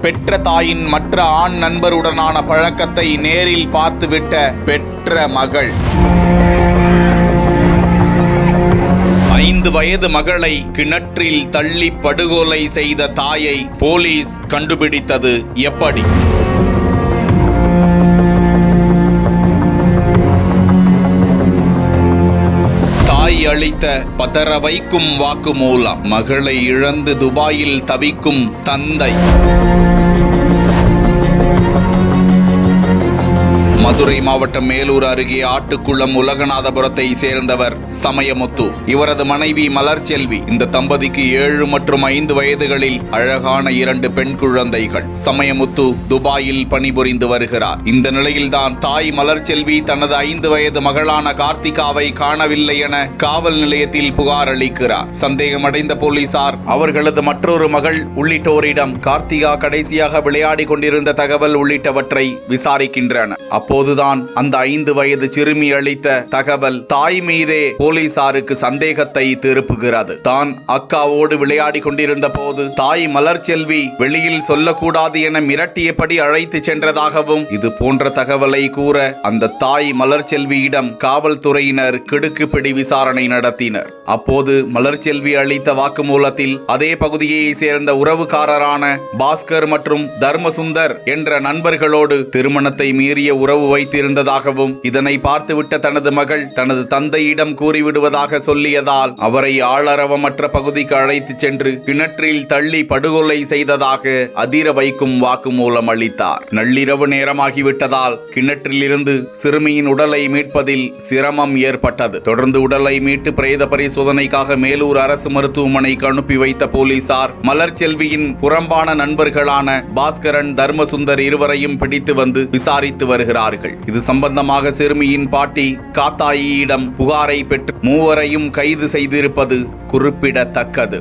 பெற்ற தாயின் மற்ற ஆண் நண்பருடனான பழக்கத்தை நேரில் பார்த்துவிட்ட பெற்ற மகள். ஐந்து வயது மகளை கிணற்றில் தள்ளி படுகொலை செய்த தாயை போலீஸ் கண்டுபிடித்தது எப்படி? அளித்த பதற வைக்கும் வாக்குமூலம். மகளை இழந்து துபாயில் தவிக்கும் தந்தை. மதுரை மாவட்டம் மேலூர் அருகே ஆட்டுக்குளம் உலகநாதபுரத்தை சேர்ந்தவர் சமயமுத்து. இவரது மனைவி மலர்ச்செல்வி இந்த தம்பதிக்கு ஏழு மற்றும் ஐந்து வயதுகளில் அழகான இரண்டு பெண் குழந்தைகள். சமயமுத்து துபாயில் பணிபுரிந்து வருகிறார். இந்த நிலையில்தான் தாய் மலர்ச்செல்வி தனது ஐந்து வயது மகளான கார்த்திகாவை காணவில்லை என காவல் நிலையத்தில் புகார் அளிக்கிறார். சந்தேகமடைந்த போலீசார் அவர்களது மற்றொரு மகள் உள்ளிட்டோரிடம் கார்த்திகா கடைசியாக விளையாடி கொண்டிருந்த தகவல் உள்ளிட்டவற்றை விசாரிக்கின்றனர். அப்போதுதான் அந்த ஐந்து வயது சிறுமி அளித்த தகவல் தாய் மீதே போலீசாருக்கு சந்தேகத்தை திருப்புகிறது. தான் அக்காவோடு விளையாடி கொண்டிருந்த போது தாய் மலர்ச்செல்வி வெளியில் சொல்லக்கூடாது என மிரட்டியபடி அழைத்து சென்றதாகவும் இது போன்ற தகவலை கூற அந்த தாய் மலர்ச்செல்வியிடம் காவல்துறையினர் கிடுக்குப்பிடி விசாரணை நடத்தினர். அப்போது மலர்ச்செல்வி அளித்த வாக்குமூலத்தில் அதே பகுதியை சேர்ந்த உறவுக்காரரான பாஸ்கர் மற்றும் தர்மசுந்தர் என்ற நண்பர்களோடு திருமணத்தை மீறிய உறவு வைத்திருந்ததாகவும் இதனை பார்த்துவிட்ட தனது மகள் தனது தந்தையிடம் கூறிவிடுவதாக சொல்லியதால் அவரை ஆளரவமற்ற பகுதிக்கு அழைத்துச் சென்று கிணற்றில் தள்ளி படுகொலை செய்ததாக அதிர வைக்கும் வாக்குமூலம் அளித்தார். நள்ளிரவு நேரமாகிவிட்டதால் கிணற்றிலிருந்து சிறுமியின் உடலை மீட்பதில் சிரமம் ஏற்பட்டது. தொடர்ந்து உடலை மீட்டு பிரேத பரிசோதனைக்காக மேலூர் அரசு மருத்துவமனைக்கு அனுப்பி வைத்த போலீசார் மலர்ச்செல்வியின் புறம்பான நண்பர்களான பாஸ்கரன் தர்மசுந்தர் இருவரையும் பிடித்து வந்து விசாரித்து வருகிறார்கள். இது சம்பந்தமாக சிறுமியின் பாட்டி காத்தாயியிடம் புகாரை பெற்று மூவரையும் கைது செய்திருப்பது குறிப்பிடத்தக்கது.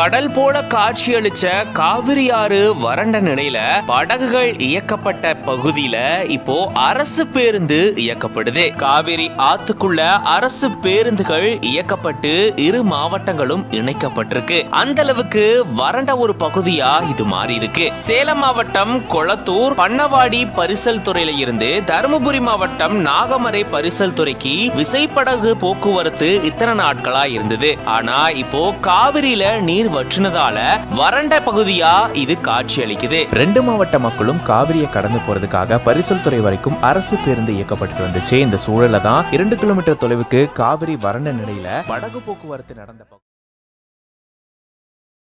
கடல் போல காட்சியளிச்ச காவிரி ஆறு வறண்ட நிலையில படகுகள் இயக்கப்பட்ட பகுதியில இப்போ அரசு பேருந்து இயக்கப்படுது. காவிரி ஆத்துக்குள்ள அரசு பேருந்துகள் இயக்கப்பட்டு இரு மாவட்டங்களும் இணைக்கப்பட்டிருக்கு. அந்த அளவுக்கு வறண்ட ஒரு பகுதியா இது மாறி இருக்கு. சேலம் மாவட்டம் கொளத்தூர் பண்ணவாடி பரிசல் துறையில இருந்து தருமபுரி மாவட்டம் நாகமரை பரிசல் துறைக்கு விசைப்படகு போக்குவரத்து இத்தனை நாட்களா இருந்தது. ஆனா இப்போ காவிரியில நீர் வற்றினதால வறண்ட பகுதியா இது காட்சி அளிக்குது ரெண்டு மாவட்ட மக்களும் காவிரியை கடந்து போறதுக்காக பரிசல் துறை வரைக்கும் அரசு பேருந்து இயக்கப்பட்டு வந்துச்சு. இந்த சூழல தான் இரண்டு கிலோமீட்டர் தொலைவுக்கு காவிரி வறண்ட நிலையில படகு போக்குவரத்து நடந்த